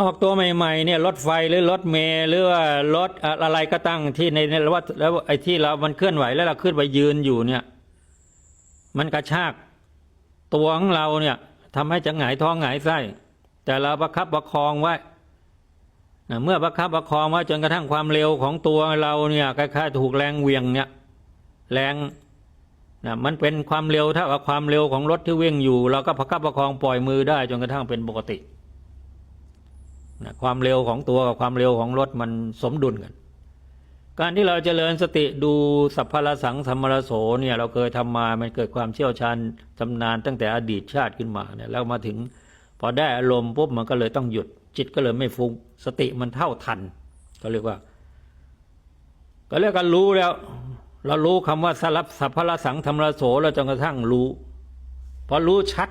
ออกตัวใหม่ๆเนี่ยรถไฟหรือรถเมล์หรือว่ารถอะไรก็ตั้งที่ในในวัดแล้วไอ้ที่เรา มันเคลื่อนไหวแล้วเราขึ้นไปยืนอยู่เนี่ย มันกระชากตัวของเราเนี่ยทำให้จะหงายท้องหงายไส้แต่เราประคับประคองไว้นะเมื่อประคับประคองไว้จนกระทั่งความเร็วของตัวเราเนี่ยคล้ายๆถูกแรงเวียงเนี่ย แรงนะมันเป็นความเร็วเท่ากับความเร็วของรถที่วิ่งอยู่ เราก็ประคับประคองปล่อยมือได้จนกระทั่งเป็นปกติ นะความเร็วของตัวกับความเร็วของรถมันสมดุลกัน การที่เราเจริญสติดูสัพพละสังสัมมรโสเนี่ยเราเคยทำมามันเกิดความเชี่ยวชาญชำนาญตั้งแต่อดีตชาติขึ้นมาเนี่ยแล้วมาถึงพอได้อารมณ์ปุ๊บมันก็เลยต้องหยุดจิตก็เลยไม่ฟุง้งสติมันเท่าทันก็เรียกว่า ก็เรียกกันรู้แล้ว เรารู้คำว่าสลับสัพพละสังธรรมรโสเราจนกระทั่งรู้พอรู้ชัด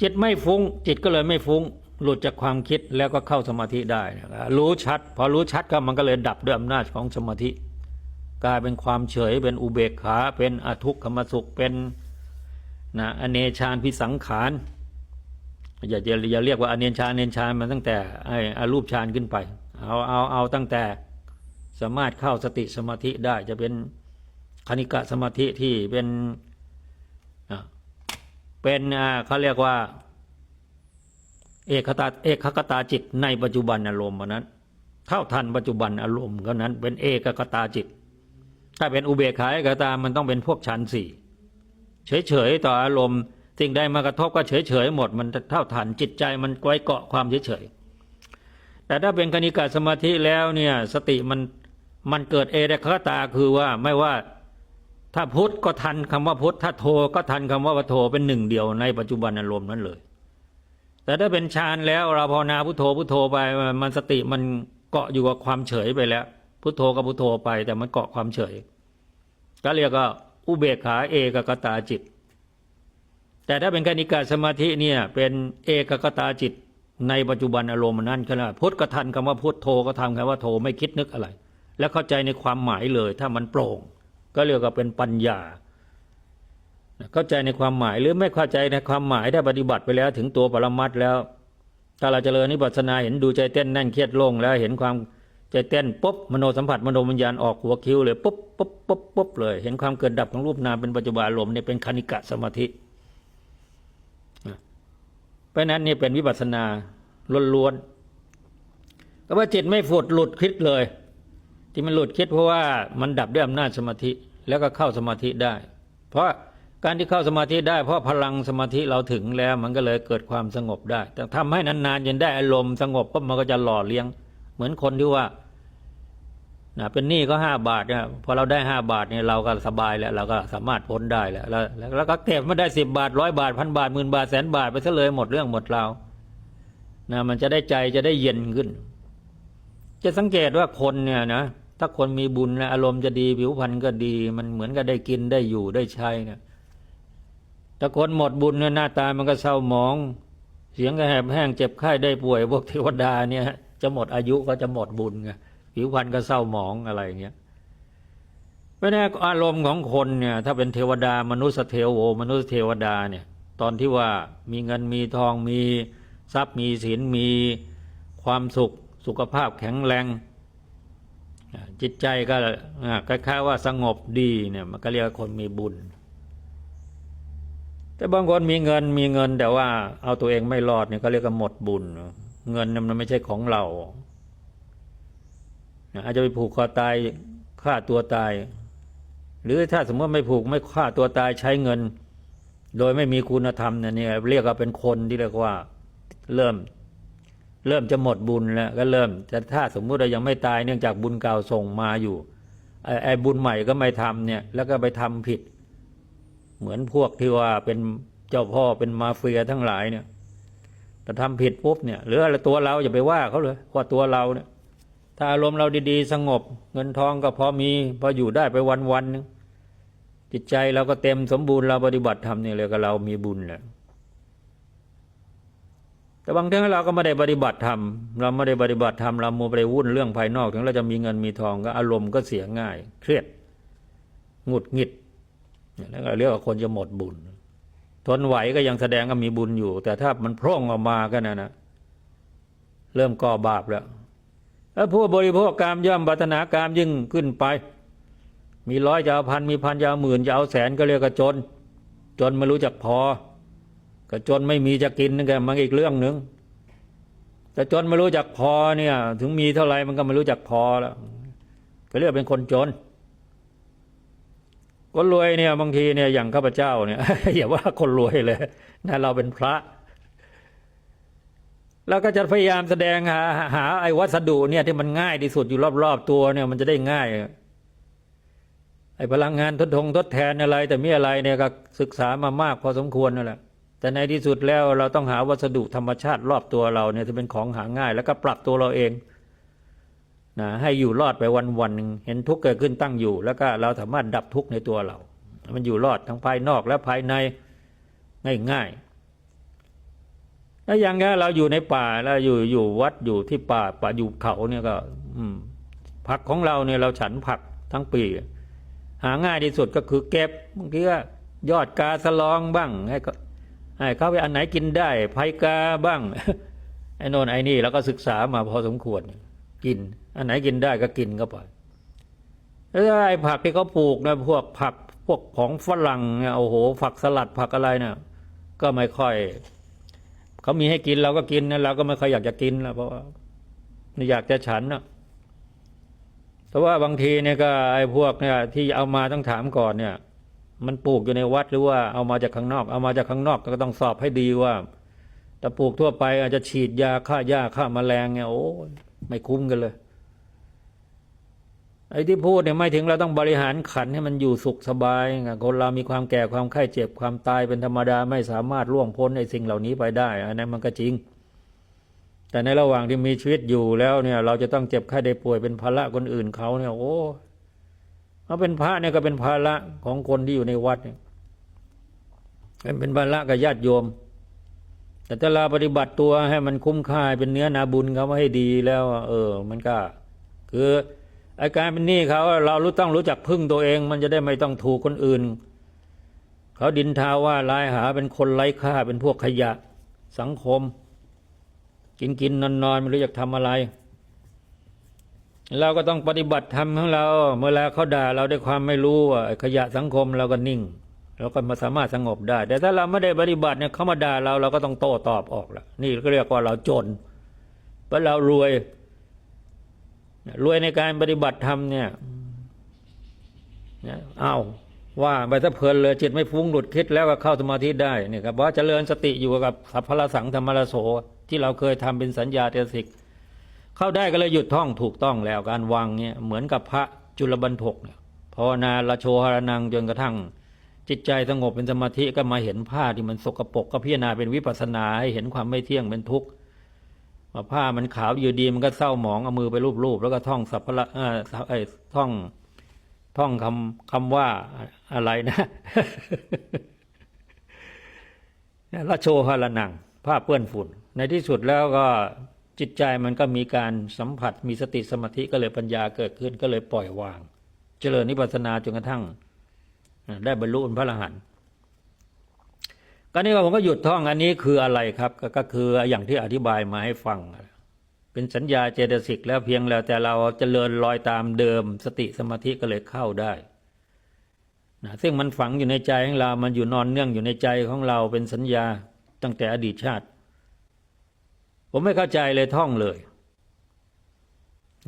จิตไม่ฟุง้ง จิตก็เลยไม่ฟุง้ง หลุดจากความคิดแล้วก็เข้าสมาธิได้นะครับรู้ชัด พอรู้ชัดก็มันก็เลยดับด้วยอำนาจของสมาธิ กลายเป็นความเฉยเป็นอุเบกขาเป็นอทุกขมสุขเป็นนะอเนชานพิสังขารอย่าอย่าอย่าเรียกว่าอเนชานเนชานมันตั้งแต่ไอ้อารูปฌานขึ้นไป เอาเอาเอาตั้งแต่สามารถเข้าสติสมาธิได้จะเป็นคณิกะสมาธิที่เป็นเป็นเขาเรียกว่า เอกตาเอกคตาจิตในปัจจุบันอารมณ์นั้น เท่าทันปัจจุบันอารมณ์ก็นั้น เป็นเอกคตาจิต ถ้าเป็นอุเบกขาเอกตามันต้องเป็นพวกชั้นสี่เฉยๆต่ออารมณ์สิ่งใดมากระทบก็เฉยๆหมด มันเท่าทันจิตใจมันไว้เกาะความเฉยๆแต่ถ้าเป็นคณิกาสมาธิแล้วเนี่ยสติมันมันเกิดเอกคตาคือว่าไม่ว่าถ้าพุทธก็ทันคำว่าพุทธถ้าโทก็ทันคำว่าโทเป็นหนึ่งเดียวในปัจจุบันอารมณ์นั้นเลย แต่ถ้าเป็นฌานแล้วเราภาวนาพุทโธพุทโธไปมันสติมันเกาะอยู่กับความเฉยไปแล้ว พุทโธกับพุทโธไป แต่มันเกาะความเฉย ก็เรียกว่าอุเบกขาเอกกตาจิต แต่ถ้าเป็นกนิกาสมาธิเนี่ยเป็นเอกกตาจิต ในปัจจุบันอารมณ์นั้นขนาดพุทธกทันคำว่าพุทโธก็ทำคำว่าโธไม่คิดนึกอะไร แล้วเข้าใจในความหมายเลย ถ้ามันโปร่ง ก็เรียกว่าเป็นปัญญา เข้าใจในความหมายหรือไม่เข้าใจในความหมายถ้าปฏิบัติไปแล้วถึงตัวปรมัตแล้ว ถ้าเราจเจริญนิพพานาเห็นดูใจเต้นแน่นเครียดโล่งแล้วเห็นความใจเต้นปุ๊บมโนสัมผัสมโนวิญญาณออกหัวคิ้วเลยปุ๊บปุ๊บปุ๊บปุ๊บเลย เห็นความเกิดดับของรูปนามเป็นปัจจุบันลมเนี่ยเป็นคณิกะสมาธิเพราะนั้นนี่เป็นวิปัสสนาล้วนๆก็ว่าจิตไม่ฝุดหลุดคิดเลย ที่มันหลุดคิดเพราะว่ามันดับด้วยอำนาจสมาธิแล้วก็เข้าสมาธิได้ เพราะ การที่เข้าสมาธิได้เพราะพลังสมาธิเราถึงแล้วมันก็เลยเกิดความสงบได้ แต่ทำให้นานๆจนได้อารมณ์สงบก็มันก็จะหล่อเลี้ยง เหมือนคนที่ว่านะเป็นหนี้ก็ห้าบาทเนี่ยพอเราได้ห้าบาทเนี่ยเราก็สบายแล้ว เราก็สามารถพ้นได้แล้วแล้วแล้วก็เก็บมาได้สิบบาทร้อยบาทพันบาทหมื่นบาทแสนบาทไปซะเลยหมดเรื่องหมดราวนะมันจะได้ใจจะได้เย็นขึ้น จะสังเกตว่าคนเนี่ยนะถ้าคนมีบุญนะอารมณ์จะดีผิวพรรณก็ดี มันเหมือนกับได้กินได้อยู่ได้ใช้เนี่ย ถ้าคนหมดบุญเนี่ยหน้าตามันก็เศร้าหมอง เสียงก็แหบแห้งเจ็บไข้ได้ป่วยพวกเทวดาเนี่ย จะหมดอายุก็จะหมดบุญไงผิวพรรณก็เศร้าหมองอะไรเงี้ยไม่แน่อารมณ์ของคนเนี่ย ถ้าเป็นเทวดามนุษย์เทวโวมนุษย์เทวดาเนี่ย ตอนที่ว่ามีเงินมีทองมีทรัพย์มีศีลมีความสุขสุขภาพแข็งแรง จิตใจก็คล้ายๆว่าสงบดีเนี่ยมันก็เรียกคนมีบุญ แต่บางคนมีเงินมีเงิน แต่ว่าเอาตัวเองไม่รอดเนี่ยก็เรียกว่าหมดบุญ เงินมันไม่ใช่ของเราอาจจะไปผูกคอตายฆ่าตัวตาย หรือถ้าสมมติไม่ผูกไม่ฆ่าตัวตายใช้เงิน โดยไม่มีคุณธรรมเนี่ยเรียกว่าเป็นคนที่เรียกว่าเริ่ม เริ่มจะหมดบุญแล้วก็เริ่มแต่ถ้าสมมุติเรายังไม่ตายเนื่องจากบุญเก่าส่งมาอยู่ไอ้บุญใหม่ก็ไม่ทำเนี่ย แล้วก็ไปทำผิด เหมือนพวกที่ว่าเป็นเจ้าพ่อเป็นมาเฟียทั้งหลายเนี่ยแต่ทำผิดปุ๊บเนี่ยหรืออะไรตัวเราอย่าไปว่าเขาเลยว่าตัวเราเนี่ย ถ้าอารมณ์เราดีๆ สงบ เงินทองก็พอมีพออยู่ได้ไปวันๆนึงจิตใจเราก็เต็มสมบูรณ์เราปฏิบัติธรรมเนี่ยเลยก็เรามีบุญแหละแต่บางครั้งเราก็ไม่ได้ปฏิบัติธรรมเราไม่ได้ปฏิบัติธรรมเราโมไปวุ่นเรื่องภายนอก ถึงเราจะมีเงินมีทองก็อารมณ์ก็เสียง่าย เครียดหงุดหงิด แล้วก็เรียกว่าคนจะหมดบุญ ทนไหวก็ยังแสดงว่ามีบุญอยู่ แต่ถ้ามันพร่องออกมาก็นะนะเริ่มก่อบาปแล้วแล้วผู้บริโภคกามย่อมปรารถนากามยิ่งขึ้นไป มีร้อยจะเอาพันมีพันจะเอาหมื่นจะเอาแสนก็เรียกกระจน จนไม่รู้จักพอก็จนไม่มีจะกินนั่นก็มันอีกเรื่องหนึ่งแต่จนไม่รู้จักพอเนี่ย ถึงมีเท่าไหร่มันก็ไม่รู้จักพอแล้วก็เรียกเป็นคนจน คนรวยเนี่ยบางทีเนี่ยอย่างข้าพเจ้าเนี่ยอย่าว่าคนรวยเลยนะเราเป็นพระ แล้วก็จะพยายามแสดงหาหาไอ้วัสดุเนี่ยที่มันง่ายที่สุดอยู่รอบๆตัวเนี่ย มันจะได้ง่าย ไอ้พลังงานทดทงทดแทนอะไร แต่มีอะไรเนี่ยก็ศึกษามามากพอสมควรนั่นแหละแต่ในที่สุดแล้วเราต้องหาวัสดุธรรมชาติรอบตัวเราเนี่ยที่เป็นของหาง่าย แล้วก็ปรับตัวเราเอง นะให้อยู่รอดไปวันวันหนึ่งเห็นทุกข์เกิดขึ้นตั้งอยู่ แล้วก็เราสามารถดับทุกข์ในตัวเรา มันอยู่รอดทั้งภายนอกและภายในง่ายๆแล้วย่างนี้เราอยู่ในป่าแล้วอยู่อยู่วัดอยู่ที่ป่าป่าอยู่เขาเนี่ยก็ อืม ผักของเราเนี่ยเราฉันผักทั้งปี หาง่ายที่สุดก็คือเก็บบางทีก็ยอดกาสลองบ้างให้ก็ให้เขาไปอันไหนกินได้ไผ่กาบ้างไอ้น่นไอ้นี่เราก็ศึกษามาพอสมควร กิน อันไหนกินได้ก็กินเข้าไปแล้วไอ้ผักที่เขาปลูกนะพวกผักพวกของฝรั่งเนี่ยโอ้โหผักสลัดผักอะไรเนี่ยก็ไม่ค่อยเขามีให้กินเราก็กินนะเราก็ไม่ค่อยอยากจะกินแล้วเพราะว่าอยากจะฉันนะแต่ว่าบางทีเนี่ยก็ไอ้พวกเนี่ยที่เอามาต้องถามก่อนเนี่ย มันปลูกอยู่ในวัดหรือว่าเอามาจากข้างนอก เอามาจากข้างนอกก็ต้องสอบให้ดีว่าแต่ปลูกทั่วไปอาจจะฉีดยาฆ่าหญ้าฆ่าแมลงเนี่ยโอ้ย ไม่คุ้มกันเลย ไอ้ที่พูดเนี่ยไม่ถึงเราต้องบริหารขันให้มันอยู่สุขสบายไงคนเรามีความแก่ความไข้เจ็บความตายเป็นธรรมดาไม่สามารถล่วงพ้นไอ้สิ่งเหล่านี้ไปได้ อันนั้นมันก็จริง แต่ในระหว่างที่มีชีวิตอยู่แล้วเนี่ย เราจะต้องเจ็บไข้ได้ป่วยเป็นภาระคนอื่นเขาเนี่ยโอ้เขาเป็นพระเนี่ยก็เป็นภาระของคนที่อยู่ในวัดเนี่ยเป็นภาระกับญาติโยม แต่ถ้าเราปฏิบัติตัวให้มันคุ้มค่าเป็นเนื้อนาบุญเขาให้ดีแล้วเออ มันก็ คืออาการเป็นหนี้เขาเรารู้ต้องรู้จักพึ่งตัวเอง มันจะได้ไม่ต้องถูกคนอื่น เขาดินทาว่าลายหาเป็นคนไร้ค่าเป็นพวกขยะสังคม กินกินนอนนอนไม่รู้จะทำอะไร เราก็ต้องปฏิบัติธรรมของเรา เมื่อเขาด่าเราด้วยความไม่รู้ว่าขยะสังคมเราก็นิ่ง เราก็มาสามารถสงบได้ แต่ถ้าเราไม่ได้ปฏิบัติเนี่ยเขามาด่าเราเราก็ต้องโต้ตอบออกละนี่ก็เรียกว่าเราจนเพราะเรารวย รวยในการปฏิบัติธรรมเนี่ยเอาว่าไปถ้าเพลินเลยจิตไม่ฟุ้งหลุดคิดแล้วก็เข้าสมาธิได้เนี่ยครับว่าเจริญสติอยู่กับสัพพละสังธรรมรโสที่เราเคยทำเป็นสัญญาเทสิก เข้าได้ก็เลยหยุดท่องถูกต้องแล้วการวางเนี่ยเหมือนกับพระจุลบันทกเนี่ยภาวนาละโชหรนังจนกระทั่ง จิตใจสงบเป็นสมาธิก็มาเห็นผ้าที่มันสกปรกก็พิจารณาเป็นวิปัสนาให้เห็นความไม่เที่ยงเป็นทุกข์ว่าผ้ามันขาวอยู่ดีมันก็เศร้าหมองเอามือไปรูปๆแล้วก็ท่องสัพพละเอ่อไอ้ท่องท่องคำคำว่าอะไรนะละโชหรนังผ้าเปื้อนฝุ่น ในที่สุดแล้วก็จิตใจมันก็มีการสัมผัสมีสติสมาธิก็เลยปัญญาเกิดขึ้นก็เลยปล่อยวาง เจริญนิพพานาจนกระทั่ง ได้บรรลุพระอรหันต์ก็นี่ผมก็หยุดท่องอันนี้คืออะไรครับ ก็คืออย่างที่อธิบายมาให้ฟัง เป็นสัญญาเจตสิกแล้วเพียงแล้วแต่เราจเจริญรอยตามเดิม สติสมาธิก็เลยเข้าได้นะซึ่งมันฝังอยู่ในใจของเรา มันอยู่นอนเนื่องอยู่ในใจของเราเป็นสัญญาตั้งแต่อดีตชาติ ผมไม่เข้าใจเลยท่องเลย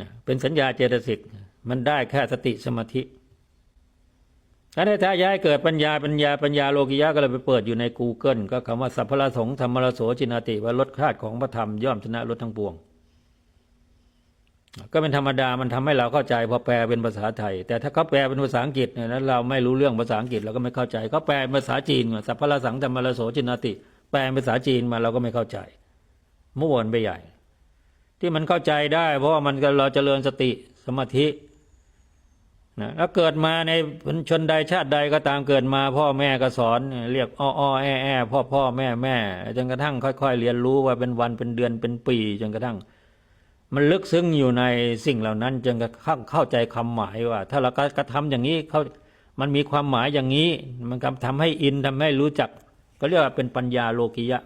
นะเป็นสัญญาเจตสิก มันได้แค่สติสมาธิ ถ้าได้ท้าย้ายเกิดปัญญาปัญญาปัญญาโลกิยะก็เลยไปเปิดอยู่ใน Google ก็คำว่าสัพพละสงธรรมรโสจินาติว่าลดคาดของพระธรรมย่อมชนะลดทั้งปวง ก็เป็นธรรมดามันทำให้เราเข้าใจพอแปลเป็นภาษาไทย แต่ถ้าเขาแปลเป็นภาษาอังกฤษเนี่ยนั้นเราไม่รู้เรื่องภาษาอังกฤษเราก็ไม่เข้าใจเขาแปลเป็นภาษาจีนสัพพละสังธรรมรโสจินาติ แปลเป็นภาษาจีนมาเราก็ไม่เข้าใจมั่วนไปใหญ่ ที่มันเข้าใจได้ เพราะว่ามันเราเจริญสติสมาธิ นะแล้วเกิดมาในชนใดชาติใดก็ตามเกิดมาพ่อแม่ก็สอน เรียกอ้ออ้อแอแอพ่อพ่อแม่แม่จนกระทั่งค่อย ๆ เรียนรู้ว่าเป็นวันเป็นเดือนเป็นปีจนกระทั่ง มันลึกซึ้งอยู่ในสิ่งเหล่านั้นจนกระทั่งเข้าใจคำหมายว่า ถ้าเรากระทำอย่างนี้เขามันมีความหมายอย่างนี้ มันทำให้อินทำให้รู้จัก ก็เรียกว่าเป็นปัญญาโลกิยะ